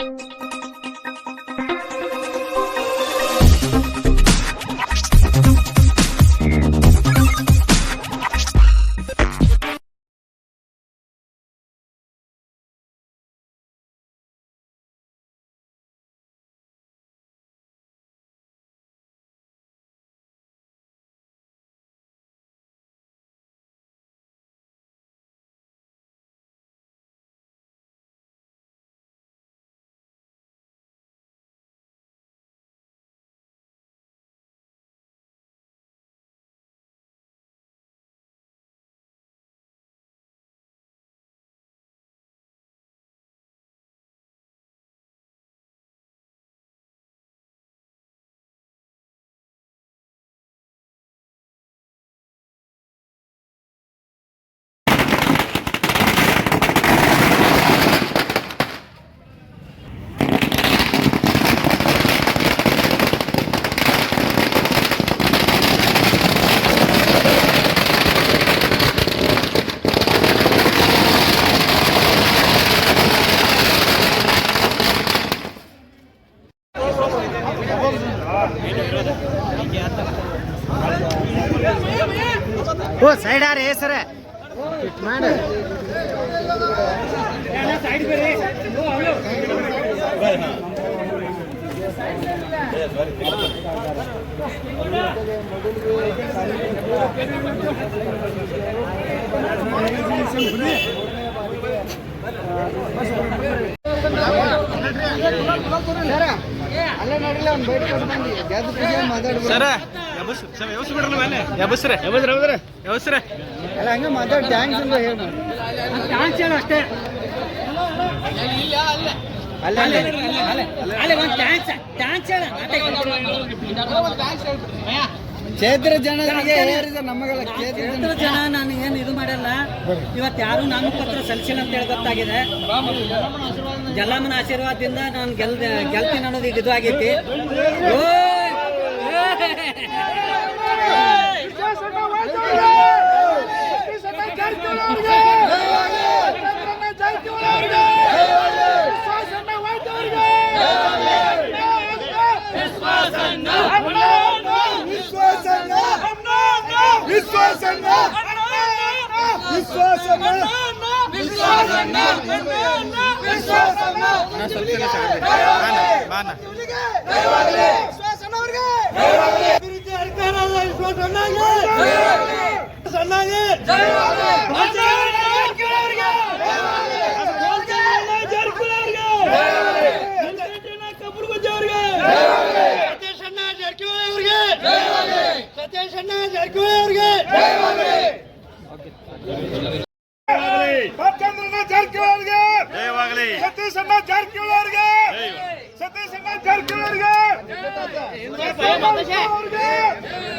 you. O side ಆರ ಸರ. ಮಾಡ. ಅಲ್ಲೇ ನೋಡಿಲ್ಲ ಅವ್ನು ಬೈಟ್ ಕೊಟ್ಟು ಬಂದು ಗೆದ್ದು ಪೂಜೆ ಅಲ್ಲ? ಹಂಗೆ ಮಾತಾಡಿ ಥ್ಯಾಂಕ್ಸ್ ಅಂತ ಹೇಳಿ ಥ್ಯಾಂಕ್ಸ್ ಹೇಳು ಅಷ್ಟೇ. ಅಲ್ಲ ಚೈತ್ರ ಜನರಿಗೆ ಏರಿದ ನಮಗೆಲ್ಲ ಕ್ಷೇತ್ರ ಜನ ಜನ ನಾನು ಏನು ಇದು ಮಾಡಲ್ಲ. ಇವತ್ತು ಯಾರು ನಾಮಪತ್ರ ಸಲ್ಲಿಸಿಲ್ಲ ಅಂತ ಹೇಳಿ ಗೊತ್ತಾಗಿದೆ. ಜಲ್ಲಮ್ಮನ ಆಶೀರ್ವಾದದಿಂದ ನಾನು ಗೆಲ್ ಗೆಲ್ತೀನಿ ಅನ್ನೋದು ಈಗ ಇದು ಆಗೈತಿ. విశ్వాసన్న విశ్వాసన్న విశ్వాసన్న ಚಂದ್ರನ ಜಾರಕಿಹೊಳಿಗೆ ಜಯವಾಗಲಿ ಸತೀಶ್ ಅಣ್ಣ ಜಾರಕಿಹೊಳಿ ಅವರಿಗೆ ಸತೀಶ್ ಅಣ್ಣ ಜಾರಕಿಹೊಳಿ ಅವರಿಗೆ ಸ್ವಲ್ಪ ಏ ಮುಂದೆ ಮುಂದೆ ಇರಿ. ಜರ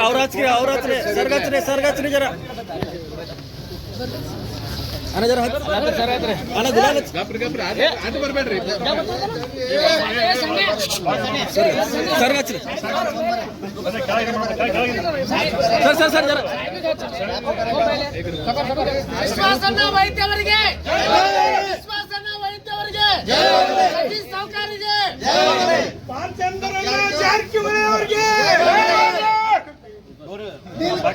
ಅವ್ರ ಹಚ್ರಿ ಅವ್ರ ಹಚ್ರಿ ಸರ್ಗಚ್ರಿ ಸರ್ಗಚ್ರಿ ಜರ. ಅಣ್ಣ ಜರ ಸರ್ ಅಣ್ಣ ಹಚ್ರಿ ಸರ್ ಸರ್ ಸರ್ ಜರ ವಿಶ್ವಾಸನ ವೈದ್ಯವರಿಗೆ ವಿಶ್ವಾಸನ ವೈದ್ಯವರಿಗೆ ಸತೀಶ್ ಸಾವ್ಕಾರಿಗೆ ಜಾರಕಿಹೊಳಿ ಅವರಿಗೆ ಕಪ್ಪಳಗುತ್ತಿ ಅವರಿಗೆ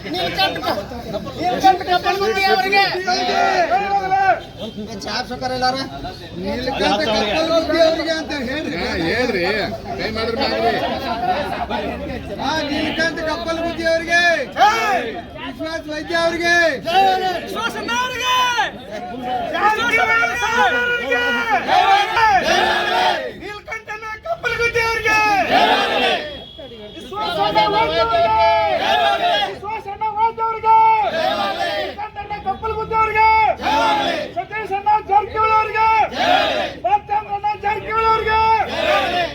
ನೀಲಕಂಠ ಕಪ್ಪಲಗುತ್ತಿ ಅವರಿಗೆ ಅಂತ ಹೇಳ್ರಿ. ಹೇಳ್ರಿ. ಕೈ ಮಾಡ್ರಿ ಆ ನೀಲಕಂಠ ಕಪ್ಪಲಗುತ್ತಿ ಅವರಿಗೆ. ವಿಶ್ವಾಸ್ ವೈದ್ಯ ಅವರಿಗೆ. ನೀಲಕಂಠನ ಕಪ್ಪಲಗುತ್ತಿ ಅವರಿಗೆ ವಿಶ್ವಾಸಣ್ಣ ವಾದ್ಯವರಿಗೆ ನೀಲಕಂಠನ ಕಪ್ಪಲಗುತ್ತಿ ಅವರಿಗೆ ಸತೀಶ್ ಅಣ್ಣ ಜಾರಕಿಹೊಳಿ ಅವರಿಗೆ ಭಕ್ತಂದ್ರಣ್ಣ ಜಾರಕಿಹೊಳಿ ಅವರಿಗೆ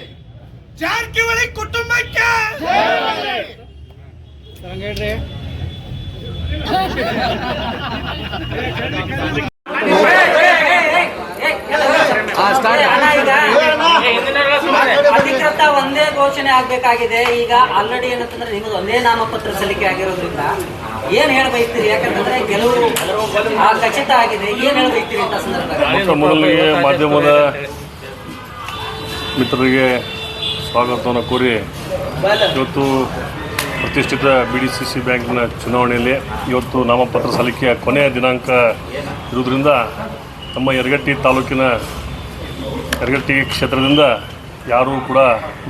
ಜಾರಕಿಹೊಳಿ ಕುಟುಂಬಕ್ಕೆ ಘೋಷಣೆ ಆಗ್ಬೇಕಾಗಿದೆ. ಈಗ ಆಲ್ರೆಡಿ ಏನಂತಂದ್ರೆ ನಿಮ್ಮದು ಒಂದೇ ನಾಮಪತ್ರ ಸಲ್ಲಿಕೆ ಆಗಿರೋದ್ರಿಂದ ಏನ್ ಹೇಳ್ಬೈತೀರಿ ಯಾಕಂತಂದ್ರೆ ಕೆಲವರು ಖಚಿತ ಆಗಿದೆ. ಏನ್ ಹೇಳ್ಬೈತೀರಿ ಅಂತ ಸಂದರ್ಭದಲ್ಲಿ? ಮಾಧ್ಯಮದ ಮಿತ್ರರಿಗೆ ಸ್ವಾಗತವನ್ನು ಕೋರಿ ಇವತ್ತು ಪ್ರತಿಷ್ಠಿತ ಬಿ ಡಿ ಸಿ ಸಿ ಬ್ಯಾಂಕಿನ ಚುನಾವಣೆಯಲ್ಲಿ ಇವತ್ತು ನಾಮಪತ್ರ ಸಲ್ಲಿಕೆಯ ಕೊನೆಯ ದಿನಾಂಕ ಇರುವುದರಿಂದ ನಮ್ಮ ಯರಗಟ್ಟಿ ತಾಲೂಕಿನ ಯರಗಟ್ಟಿ ಕ್ಷೇತ್ರದಿಂದ ಯಾರೂ ಕೂಡ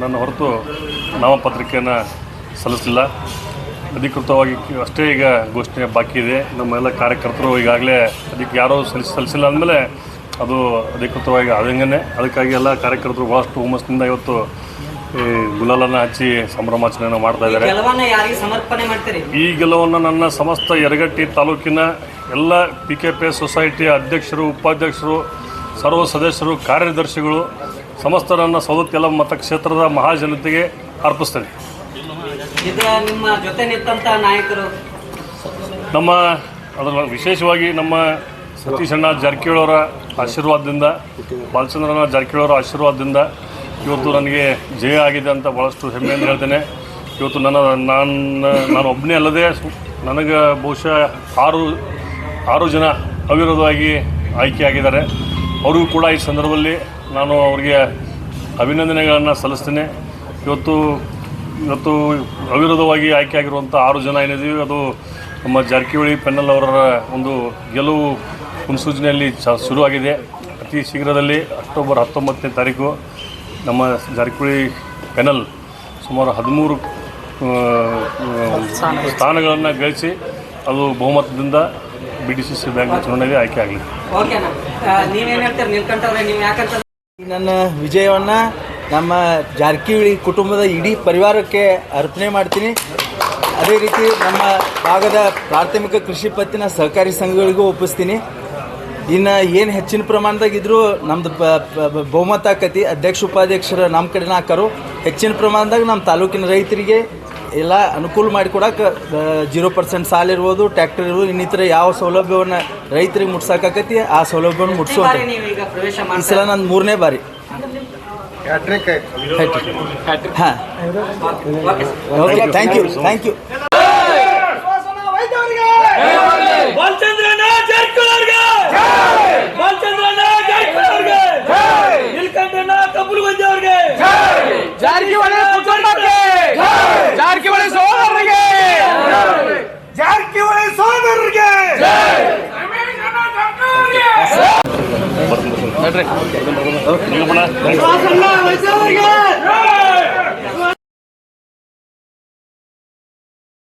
ನನ್ನ ಹೊರತು ನಾಮಪತ್ರಿಕೆಯನ್ನು ಸಲ್ಲಿಸಲಿಲ್ಲ. ಅಧಿಕೃತವಾಗಿ ಅಷ್ಟೇ ಈಗ ಘೋಷಣೆ ಬಾಕಿ ಇದೆ. ನಮ್ಮೆಲ್ಲ ಕಾರ್ಯಕರ್ತರು ಈಗಾಗಲೇ ಅದಕ್ಕೆ ಯಾರೂ ಸಲ್ಲಿಸಿ ಸಲ್ಲಿಸಿಲ್ಲ ಅಂದಮೇಲೆ ಅದು ಅಧಿಕೃತವಾಗಿ ಆದಂಗೆ ಅದಕ್ಕಾಗಿ ಎಲ್ಲ ಕಾರ್ಯಕರ್ತರು ಭಾಳಷ್ಟು ಹುಮ್ಮಸ್ಸಿನಿಂದ ಇವತ್ತು ಈ ಗುಲಾಲನ್ನು ಹಚ್ಚಿ ಸಂಭ್ರಮಾಚರಣೆಯನ್ನು ಮಾಡ್ತಾ ಇದ್ದಾರೆ. ಗೆಲುವನ್ನ ಸಮರ್ಪಣೆ ಮಾಡ್ತೀರಿ? ಈ ಗೆಲುವನ್ನು ನನ್ನ ಸಮಸ್ತ ಯರಗಟ್ಟಿ ತಾಲೂಕಿನ ಎಲ್ಲ ಪಿ ಕೆ ಪಿ ಎಸ್ ಸೊಸೈಟಿಯ ಅಧ್ಯಕ್ಷರು ಉಪಾಧ್ಯಕ್ಷರು ಸರ್ವ ಸದಸ್ಯರು ಕಾರ್ಯದರ್ಶಿಗಳು ಸಮಸ್ತ ನನ್ನ ಸೌದತ್ತೆಲ್ಲ ಮತಕ್ಷೇತ್ರದ ಮಹಾಜನತೆಗೆ ಅರ್ಪಿಸ್ತೇನೆ. ನಿಮ್ಮ ಜೊತೆ ನಿಂತ ನಾಯಕರು. ನಮ್ಮ ಅದರ ವಿಶೇಷವಾಗಿ ನಮ್ಮ ಸತೀಶಣ್ಣ ಜಾರಕಿಹೊಳಿ ಅವರ ಆಶೀರ್ವಾದದಿಂದ ಬಾಲಚಂದ್ರನ ಜಾರಕಿಹೊಳಿ ಅವರ ಆಶೀರ್ವಾದದಿಂದ ಇವತ್ತು ನನಗೆ ಜಯ ಆಗಿದೆ ಅಂತ ಭಾಳಷ್ಟು ಹೆಮ್ಮೆಯಿಂದ ಹೇಳ್ತೇನೆ. ಇವತ್ತು ನನ್ನ ನಾನು ನಾನು ಒಬ್ಬನೇ ಅಲ್ಲದೆ ನನಗೆ ಬಹುಶಃ ಆರು ಆರು ಜನ ಅವಿರೋಧವಾಗಿ ಆಯ್ಕೆಯಾಗಿದ್ದಾರೆ ಅವರಿಗೂ ಕೂಡ ಈ ಸಂದರ್ಭದಲ್ಲಿ ನಾನು ಅವರಿಗೆ ಅಭಿನಂದನೆಗಳನ್ನು ಸಲ್ಲಿಸ್ತೇನೆ. ಇವತ್ತು ಇವತ್ತು ಅವಿರೋಧವಾಗಿ ಆಯ್ಕೆಯಾಗಿರುವಂಥ ಆರು ಜನ ಏನಿದ್ದೀವಿ ಅದು ನಮ್ಮ ಜಾರಕಿಹೊಳಿ ಪೆನ್ನಲ್ ಅವರ ಒಂದು ಗೆಲುವು ಮುನ್ಸೂಚನೆಯಲ್ಲಿ ಚ ಶುರುವಾಗಿದೆ. ಅತಿ ಶೀಘ್ರದಲ್ಲಿ ಅಕ್ಟೋಬರ್ ಹತ್ತೊಂಬತ್ತನೇ ತಾರೀಕು ನಮ್ಮ ಜಾರಕಿಹೊಳಿ ಪೆನಲ್ ಸುಮಾರು ಹದಿಮೂರು ಸ್ಥಾನಗಳನ್ನು ಗಳಿಸಿ ಅದು ಬಹುಮತದಿಂದ B D C C bank ಚುನಾವಣೆಯಲ್ಲಿ ಆಯ್ಕೆ ಆಗಲಿದೆ ನನ್ನ ವಿಜಯವನ್ನು ನಮ್ಮ ಜಾರಕಿಹೊಳಿ ಕುಟುಂಬದ ಇಡೀ ಪರಿವಾರಕ್ಕೆ ಅರ್ಪಣೆ ಮಾಡ್ತೀನಿ. ಅದೇ ರೀತಿ ನಮ್ಮ ಭಾಗದ ಪ್ರಾಥಮಿಕ ಕೃಷಿ ಪತ್ತಿನ ಸಹಕಾರಿ ಸಂಘಗಳಿಗೂ ಒಪ್ಪಿಸ್ತೀನಿ. ಇನ್ನು ಏನು ಹೆಚ್ಚಿನ ಪ್ರಮಾಣದಾಗ ಇದ್ದರೂ ನಮ್ಮದು ಬಹುಮತ ಆಕತಿ. ಅಧ್ಯಕ್ಷ, ಉಪಾಧ್ಯಕ್ಷರ ನಮ್ಮ ಕಡೆನ ಹಾಕರು ಹೆಚ್ಚಿನ ಪ್ರಮಾಣದಾಗ ನಮ್ಮ ತಾಲೂಕಿನ ರೈತರಿಗೆ ಎಲ್ಲ ಅನುಕೂಲ ಮಾಡಿಕೊಡಕ್ಕೆ ಜೀರೋ ಪರ್ಸೆಂಟ್ ಸಾಲ ಇರ್ಬೋದು ಟ್ರ್ಯಾಕ್ಟರ್ ಇರ್ಬೋದು ಇನ್ನಿತರ ಯಾವ ಸೌಲಭ್ಯವನ್ನು ರೈತರಿಗೆ ಮುಟ್ಸಕ್ಕಾಕತಿ ಆ ಸೌಲಭ್ಯವನ್ನು ಮುಟ್ಸೋ ಬಾರಿ ನೀವು ಈಗ ಪ್ರವೇಶ ಈ ಮಾಡ್ತೀರಾ ಸಲ ನಂದು ಮೂರನೇ ಬಾರಿ. ಹಾಂ. Okay sir thank you thank you ಜಾರಿಗೆ ಜಾರಕಿಹೊಳಿ ಬಾಲಚಂದ್ರನ ಜಾರಕಿಹೊಳಿ ನೀಲಕಂಠನ ಕಬ್ಬುಲಗುಂದಿ ಅವ್ರಿಗೆ ಜಾರಕಿಹೊಳಿ ಕುಟುಂಬಕ್ಕೆ ಜಾರಕಿಹೊಳಿ ಸೋದರರಿಗೆ! ಜಾರಕಿಹೊಳಿ ಸೋದರರಿಗೆ! ವಹಿಸಿದವರಿಗೆ